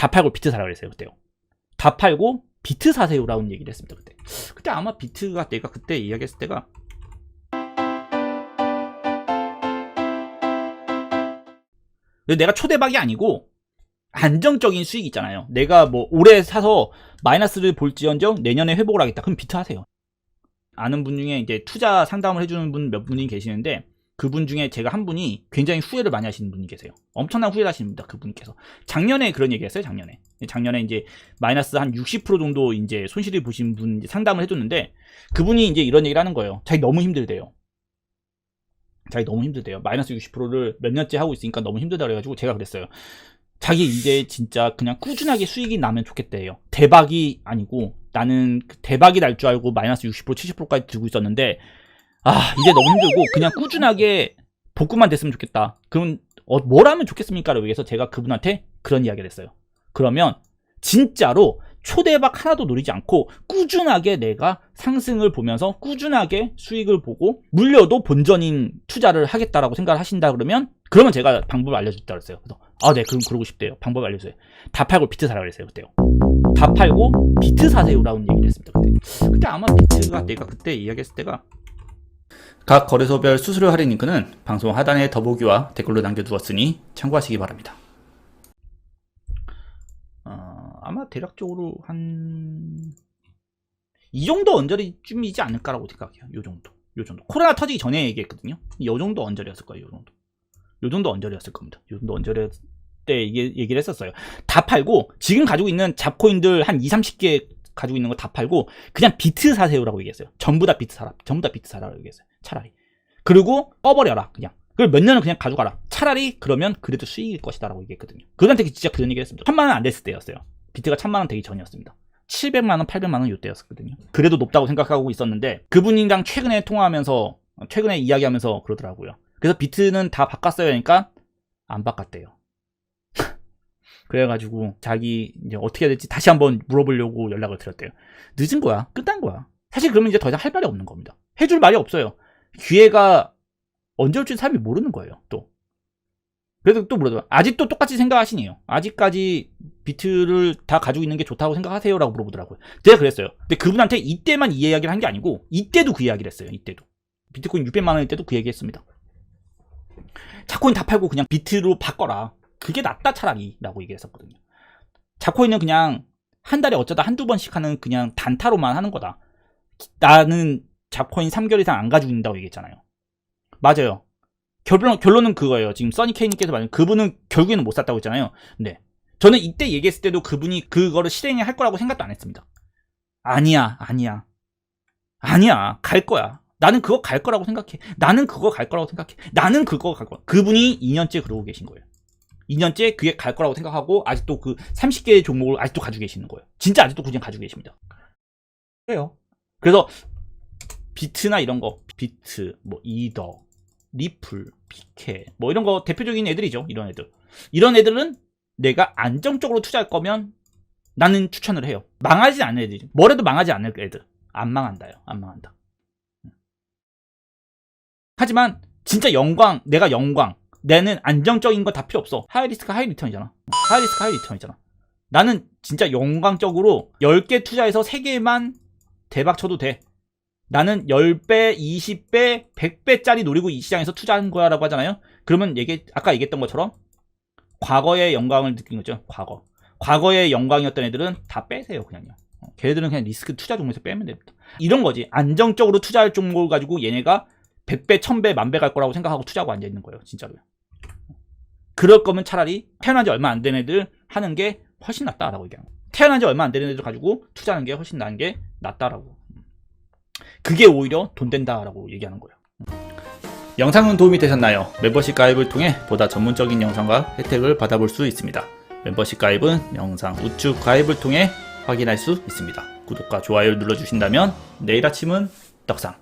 다 팔고 비트 사라 그랬어요 그때요. 다 팔고 비트 사세요라는 얘기를 했습니다 그때. 그때 아마 비트가 내가 그때 이야기했을 때가 내가 초대박이 아니고 안정적인 수익 있잖아요. 내가 뭐 올해 사서 마이너스를 볼지언정 내년에 회복을 하겠다. 그럼 비트 하세요. 아는 분 중에 이제 투자 상담을 해주는 분 몇 분이 계시는데 그분 중에 제가 한 분이 굉장히 후회를 많이 하시는 분이 계세요. 엄청난 후회를 하시는 분다 그분께서 작년에 그런 얘기 했어요. 작년에 작년에 이제 마이너스 한 60% 정도 이제 손실을 보신 분 상담을 해줬는데 그분이 이제 이런 얘기를 하는 거예요. 자기 너무 힘들대요. 자기 너무 힘들대요. 마이너스 60%를 몇 년째 하고 있으니까 너무 힘들다 그래가지고 제가 그랬어요. 자기 이제 진짜 그냥 꾸준하게 수익이 나면 좋겠대요. 대박이 아니고 나는 그 대박이 날 줄 알고 마이너스 60% 70%까지 들고 있었는데 아 이제 너무 힘들고 그냥 꾸준하게 복구만 됐으면 좋겠다. 그럼 어, 뭘 하면 좋겠습니까를 위해서 제가 그분한테 그런 이야기를 했어요. 그러면 진짜로 초대박 하나도 노리지 않고 꾸준하게 내가 상승을 보면서 꾸준하게 수익을 보고 물려도 본전인 투자를 하겠다라고 생각을 하신다 그러면 그러면 제가 방법을 알려줬다 그랬어요. 그래서 아, 네, 그럼 그러고 싶대요. 방법 알려주세요. 다 팔고 비트 사라 그랬어요, 그때요. 다 팔고 비트 사세요라는 얘기를 했습니다, 그때. 그때 아마 비트가 내가 그때 이야기했을 때가 각 거래소별 수수료 할인 링크는 방송 하단에 더보기와 댓글로 남겨두었으니 참고하시기 바랍니다. 어, 아마 대략적으로 한 이 정도 언저리쯤이지 않을까라고 생각해요. 요 정도. 요 정도. 코로나 터지기 전에 얘기했거든요. 요 정도 언저리였을 거예요. 요 정도. 요 정도 언저리였을 겁니다. 요 정도 언저리 때 얘기, 얘기를 했었어요. 다 팔고 지금 가지고 있는 잡코인들 한 2, 30개 가지고 있는 거 다 팔고 그냥 비트 사세요라고 얘기했어요. 전부 다 비트 사라. 전부 다 비트 사라라고 얘기했어요. 차라리. 그리고 꺼버려라. 그냥. 그걸 몇 년을 그냥 가져가라. 차라리 그러면 그래도 수익일 것이다라고 얘기했거든요. 그분한테 진짜 그런 얘기를 했습니다. 천만 원 안 됐을 때였어요. 비트가 천만 원 되기 전이었습니다. 700만 원, 800만 원 요때였거든요. 그래도 높다고 생각하고 있었는데 그분이랑 최근에 통화하면서 최근에 이야기하면서 그러더라고요. 그래서 비트는 다 바꿨어야 하니까 안 바꿨대요. 그래가지고 자기 이제 어떻게 해야 될지 다시 한번 물어보려고 연락을 드렸대요. 늦은 거야. 끝난 거야. 사실 그러면 이제 더 이상 할 말이 없는 겁니다. 해줄 말이 없어요. 기회가 언제 올지 사람이 모르는 거예요. 또. 그래서 또 물어봐요. 아직도 똑같이 생각하시니요. 아직까지 비트를 다 가지고 있는 게 좋다고 생각하세요 라고 물어보더라고요. 제가 그랬어요. 근데 그분한테 이때만 이 이야기를 한 게 아니고 이때도 그 이야기를 했어요. 이때도. 비트코인 600만 원일 때도 그 얘기 했습니다. 자코인 다 팔고 그냥 비트로 바꿔라. 그게 낫다 차라리 라고 얘기했었거든요. 자코인은 그냥 한 달에 어쩌다 한두 번씩 하는 그냥 단타로만 하는 거다. 나는 자코인 3개월 이상 안 가지고 있다고 얘기했잖아요. 맞아요. 결론, 결론은 그거예요. 지금 써니케이님께서 말한 그분은 결국에는 못 샀다고 했잖아요. 네. 저는 이때 얘기했을 때도 그분이 그거를 실행을 할 거라고 생각도 안 했습니다. 아니야, 아니야. 아니야, 갈 거야. 나는 그거 갈 거라고 생각해. 나는 그거 갈 거라고 생각해. 나는 그거 갈 거야. 그분이 2년째 그러고 계신 거예요. 2년째 그게 갈 거라고 생각하고 아직도 그 30개의 종목을 아직도 가지고 계시는 거예요. 진짜 아직도 그냥 가지고 계십니다. 그래요. 그래서 비트나 이런 거, 비트, 뭐 이더, 리플, 피케, 뭐 이런 거 대표적인 애들이죠. 이런 애들. 이런 애들은 내가 안정적으로 투자할 거면 나는 추천을 해요. 망하지 않는 애들이죠. 뭐래도 망하지 않는 애들. 안 망한다요. 안 망한다. 하지만 진짜 영광, 내가 영광, 내는 안정적인 거다 필요 없어. 하이 리스크 하이 리턴이잖아. 하이 리스크 하이 리턴이잖아. 나는 진짜 영광적으로 10개 투자해서 3개만 대박 쳐도 돼. 나는 10배, 20배, 100배짜리 노리고 이 시장에서 투자한 거야 라고 하잖아요. 그러면 얘기, 아까 얘기했던 것처럼 과거의 영광을 느낀 거죠. 과거. 과거의 영광이었던 애들은 다 빼세요, 그냥요. 어, 걔네들은 그냥 리스크 투자 종목에서 빼면 됩니다. 이런 거지. 안정적으로 투자할 종목을 가지고 얘네가 100배, 1000배, 만배 갈 거라고 생각하고 투자하고 앉아 있는 거예요. 진짜로요. 그럴 거면 차라리 태어난 지 얼마 안 된 애들 하는 게 훨씬 낫다라고 얘기하는 거예요. 태어난 지 얼마 안 되는 애들 가지고 투자하는 게 훨씬 나은 게 낫다라고. 그게 오히려 돈 된다라고 얘기하는 거예요. 영상은 도움이 되셨나요? 멤버십 가입을 통해 보다 전문적인 영상과 혜택을 받아볼 수 있습니다. 멤버십 가입은 영상 우측 가입을 통해 확인할 수 있습니다. 구독과 좋아요를 눌러주신다면 내일 아침은 떡상